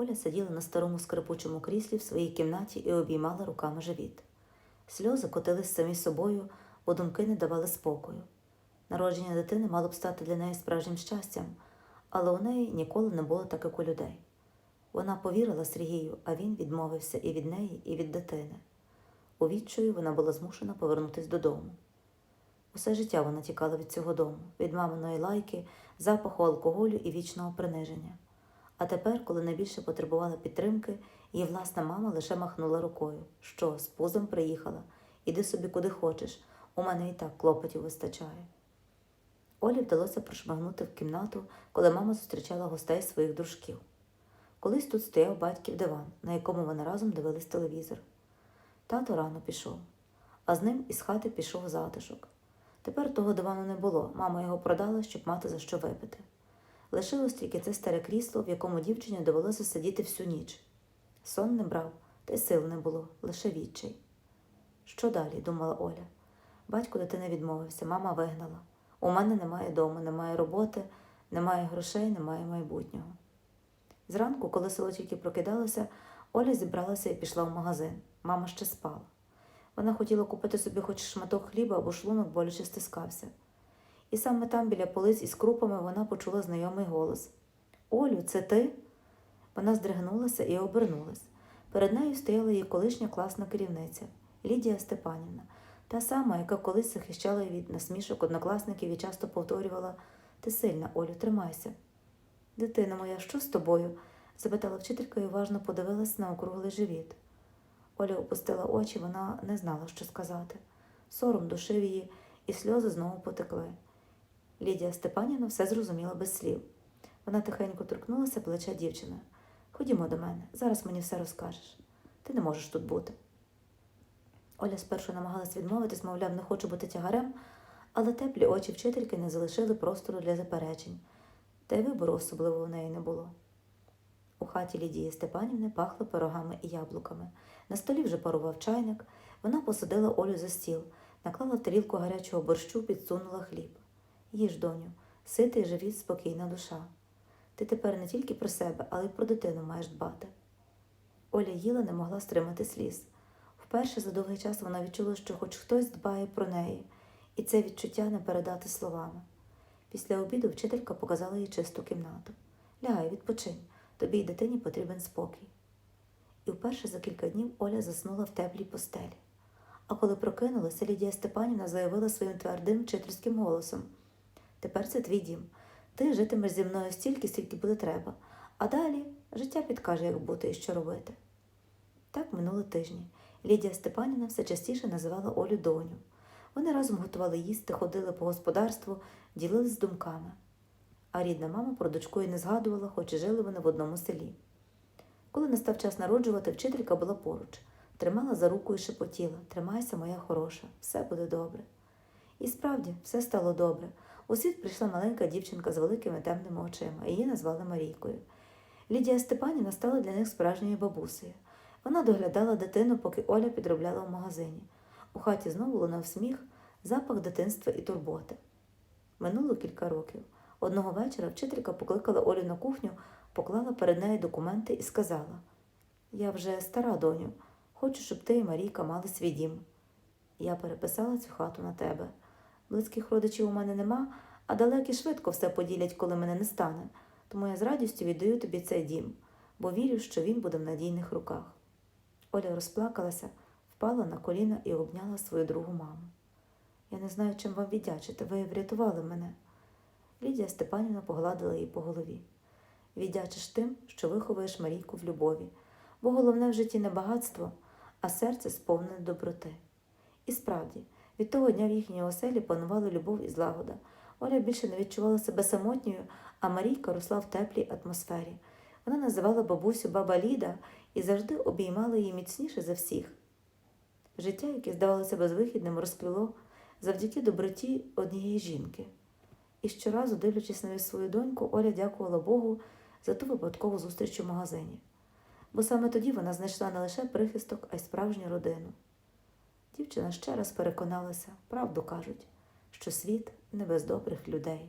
Оля сиділа на старому скрипучому кріслі в своїй кімнаті і обіймала руками живіт. Сльози котились самі собою, бо думки не давали спокою. Народження дитини мало б стати для неї справжнім щастям, але у неї ніколи не було так, як у людей. Вона повірила Сергію, а він відмовився і від неї, і від дитини. У відчаю вона була змушена повернутися додому. Усе життя вона тікала від цього дому, від маминої лайки, запаху алкоголю і вічного приниження. А тепер, коли найбільше потребувала підтримки, її власна мама лише махнула рукою. Що, з пузом приїхала? Іди собі куди хочеш, у мене і так клопотів вистачає. Олі вдалося прошмагнути в кімнату, коли мама зустрічала гостей своїх дружків. Колись тут стояв батьків диван, на якому вони разом дивились телевізор. Тато рано пішов, а з ним із хати пішов затишок. Тепер того дивану не було, мама його продала, щоб мати за що випити. Лишилось тільки це старе крісло, в якому дівчині довелося сидіти всю ніч. Сон не брав, та й сил не було, лише відчай. Що далі? думала Оля. Батько дитини відмовився, мама вигнала. У мене немає дому, немає роботи, немає грошей, немає майбутнього. Зранку, коли село тільки прокидалося, Оля зібралася і пішла в магазин. Мама ще спала. Вона хотіла купити собі хоч шматок хліба або шлунок боляче стискався. І саме там, біля полиць із крупами, вона почула знайомий голос Олю, це ти? Вона здригнулася і обернулась. Перед нею стояла її колишня класна керівниця Лідія Степанівна, та сама, яка колись захищала від насмішок однокласників і часто повторювала Ти сильна, Олю, тримайся. Дитина моя, що з тобою? запитала вчителька і уважно подивилась на округлий живіт. Оля опустила очі, вона не знала, що сказати. Сором душив її, і сльози знову потекли. Лідія Степанівна все зрозуміла без слів. Вона тихенько торкнулася плеча дівчини. Ходімо до мене, зараз мені все розкажеш. Ти не можеш тут бути. Оля спершу намагалась відмовитись, мовляв, не хочу бути тягарем, але теплі очі вчительки не залишили простору для заперечень, та й вибору особливо у неї не було. У хаті Лідії Степанівни пахло пирогами і яблуками. На столі вже парував чайник. Вона посадила Олю за стіл, наклала тарілку гарячого борщу, підсунула хліб. Їж, доню, ситий живіт, спокійна душа. Ти тепер не тільки про себе, але й про дитину маєш дбати. Оля їла не могла стримати сліз. Вперше за довгий час вона відчула, що хоч хтось дбає про неї, і це відчуття не передати словами. Після обіду вчителька показала їй чисту кімнату. Лягай, відпочинь, тобі й дитині потрібен спокій. І вперше за кілька днів Оля заснула в теплій постелі. А коли прокинулася, Лідія Степанівна заявила своїм твердим вчительським голосом Тепер це твій дім. Ти житимеш зі мною стільки, скільки буде треба, а далі життя підкаже, як бути і що робити. Так минули тижні. Лідія Степанівна все частіше називала Олю доню. Вони разом готували їсти, ходили по господарству, ділились думками. А рідна мама про дочку й не згадувала, хоч і жили вони в одному селі. Коли настав час народжувати, вчителька була поруч, тримала за руку і шепотіла Тримайся, моя хороша, все буде добре. І справді, все стало добре. У світ прийшла маленька дівчинка з великими темними очима, її назвали Марійкою. Лідія Степанівна стала для них справжньою бабусею. Вона доглядала дитину, поки Оля підробляла в магазині. У хаті знову лунав сміх, запах дитинства і турботи. Минуло кілька років. Одного вечора вчителька покликала Олю на кухню, поклала перед нею документи і сказала: Я вже стара доню, хочу, щоб ти і Марійка мали свій дім. Я переписала цю хату на тебе. Близьких родичів у мене нема, а далекі швидко все поділять, коли мене не стане, тому я з радістю віддаю тобі цей дім, бо вірю, що він буде в надійних руках. Оля розплакалася, впала на коліна і обняла свою другу маму. Я не знаю, чим вам віддячити, ви врятували мене. Лідія Степанівна погладила її по голові. Віддячиш тим, що виховуєш Марійку в любові, бо головне в житті не багатство, а серце сповнене доброти. І справді, від того дня в їхній оселі панувала любов і злагода. Оля більше не відчувала себе самотньою, а Марійка росла в теплій атмосфері. Вона називала бабусю баба Ліда і завжди обіймала її міцніше за всіх. Життя, яке здавалося безвихідним, розквіло завдяки доброті однієї жінки. І щоразу, дивлячись на свою доньку, Оля дякувала Богу за ту випадкову зустріч у магазині. Бо саме тоді вона знайшла не лише прихисток, а й справжню родину. Дівчина ще раз переконалася, правду кажуть, що світ не без добрих людей.